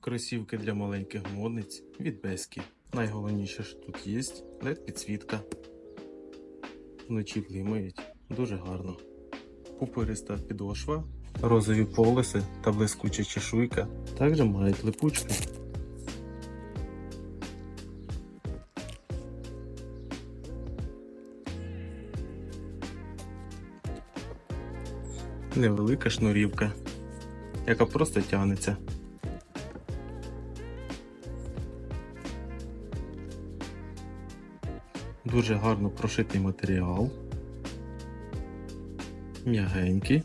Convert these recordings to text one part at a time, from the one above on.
Кросівки для маленьких модниць від Бескі. Найголовніше, що тут є led підсвітка. Вночі блимають дуже гарно. Пупириста підошва, розові полоси та блискуча чешуйка також мають липучки. Невелика шнурівка, яка просто тягнеться. Дуже гарно прошитий матеріал. М'ягенький.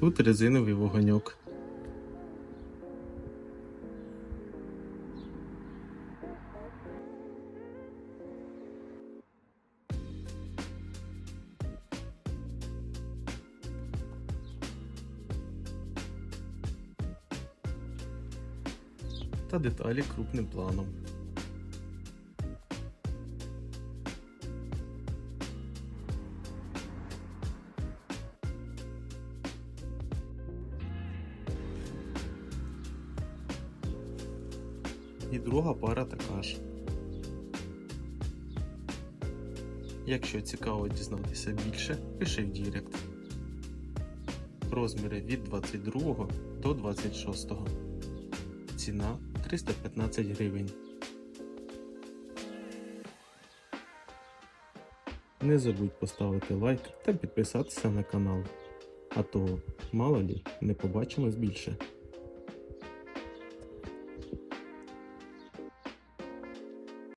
Тут резиновий вогоньок. Та деталі крупним планом. І друга пара така ж. Якщо цікаво дізнатися більше, пиши в Дірект. Розміри від 22 до 26. Ціна 315 гривень. Не забудь поставити лайк та підписатися на канал. А то, мало лі, не побачимось більше.